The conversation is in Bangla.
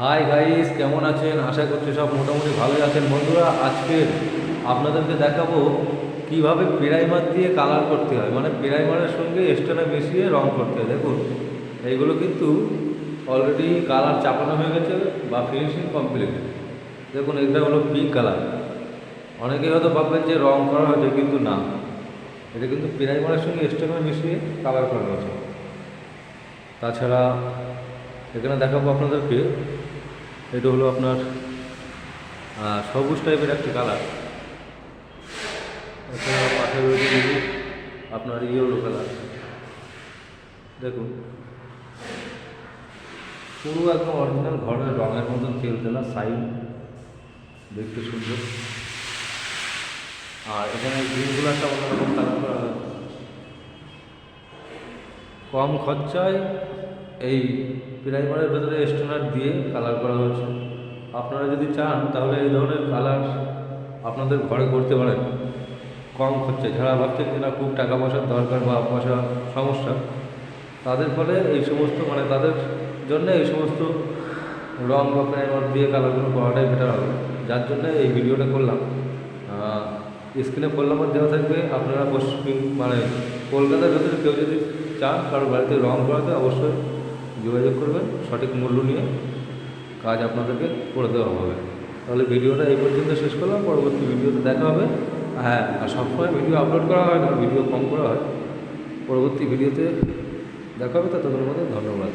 হাই গাইস কেমন আছেন? আশা করছি সব মোটামুটি ভালোই আছেন। বন্ধুরা, আজকে আপনাদেরকে দেখাবো কীভাবে প্রাইমার দিয়ে কালার করতে হয়। মানে প্রাইমারের সঙ্গে স্টেনা মিশিয়ে রং করতে হয়। দেখুন, এইগুলো কিন্তু অলরেডি কালার চাপানো হয়ে গেছে বা ফিনিশিং কমপ্লিট দেখুন এটা হলো পিঙ্ক কালার অনেকেই হয়তো ভাববেন যে রং করা হয়েছে কিন্তু না। এটা কিন্তু প্রাইমারের সঙ্গে স্টেনা মিশিয়ে কালার করা হয়েছে তাছাড়া এখানে দেখাবো আপনাদেরকে, এটা হলো আপনার সবুজ টাইপের একটা কালার আপনার ইয়েলো কালার দেখুন, পুরো একদম অরিজিনাল ঘরের রঙের মতন তেল তেলা সাইন, দেখতে সুন্দর। আর এখানে গ্রিনগুলো একটা অন্যরকম কালার কম খরচায় এই প্রাইমারের ভেতরে স্টোনার দিয়ে কালার করা হয়েছে। আপনারা যদি চান, তাহলে এই ধরনের কালার আপনাদের ঘরে করতে পারেন। কম খরচায় যারা ভাবছেন যে না, খুব টাকা পয়সার দরকার বা পয়সা সমস্যা, তাদের ফলে এই সমস্ত মানে তাদের জন্য এই সমস্ত রং বা প্রাইমার দিয়ে কালারগুলো করাটাই বেটার হবে। যার জন্য এই ভিডিওটা করলাম। স্ক্রিনে ফোন নাম্বার দেওয়া থাকবে। আপনারা পশ্চিম মানে কলকাতার ভেতরে কেউ যদি চান, কারও বাড়িতে রং করাতে, অবশ্যই যোগাযোগ করবেন, সঠিক মূল্য নিয়ে কাজ আপনাদেরকে করে দেওয়া হবে। তাহলে ভিডিওটা এই পর্যন্ত শেষ করলাম, পরবর্তী ভিডিওতে দেখা হবে। হ্যাঁ আর সবসময় ভিডিও আপলোড করা হয় না, ভিডিও কম করা হয়। পরবর্তী ভিডিওতে দেখা হবে তাদের মধ্যে ধন্যবাদ।